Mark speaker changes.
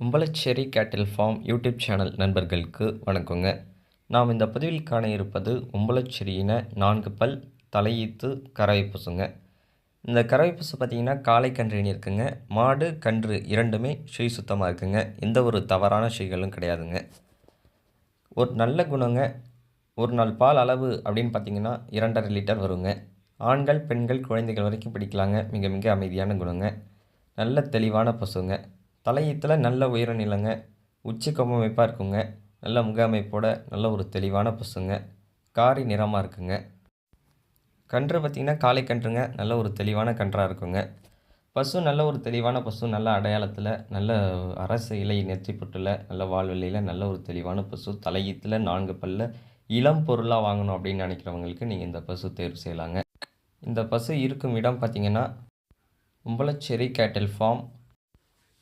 Speaker 1: உம்பளச்சேரி கேட்டில் form YouTube channel நண்பர்களுக்கு வணக்கங்க. நாம் இந்த பதிவில் காண இருப்பது உம்பளச்சேரியின நான்கு பல் தலையீத்து கறவை பசுங்க இந்த கறவை பூசு பார்த்திங்கன்னா காளை கன்றுன்னு இருக்குங்க. மாடு கன்று இரண்டுமே சுழி சுத்தமாக இருக்குங்க. எந்த ஒரு தவறான சுழிகளும் கிடையாதுங்க. ஒரு நல்ல குணங்க ஒரு நாள் பால் அளவு அப்படின்னு பார்த்தீங்கன்னா இரண்டரை லிட்டர் வருங்க. ஆண்கள் பெண்கள் குழந்தைகள் வரைக்கும் பிடிக்கலாங்க. மிக மிக அமைதியான குணங்க. நல்ல தெளிவான பசுங்க. தலையீத்தில் நல்ல உயர நிலங்க. உச்சி கொம்பமைப்பாக இருக்குங்க. நல்ல முக அமைப்போட நல்ல ஒரு தெளிவான பசுங்க. காரி நிறமாக இருக்குங்க. கன்று பார்த்திங்கன்னா காளை கன்றுங்க. நல்ல ஒரு தெளிவான கன்றாக இருக்குங்க. பசு நல்ல ஒரு தெளிவான பசு நல்ல அடையாளத்தில் நல்ல அரசு இலை நெற்றி நல்ல வாழ்வெளியில் நல்ல ஒரு தெளிவான பசு. தலையீத்தில் நான்கு பல்ல இளம் பொருளாக வாங்கணும் அப்படின்னு நினைக்கிறவங்களுக்கு நீங்கள் இந்த பசு தேர்வு செய்யலாங்க. இந்த பசு இருக்கும் இடம் பார்த்திங்கன்னா உம்பளச்சேரி கேட்டல் ஃபார்ம்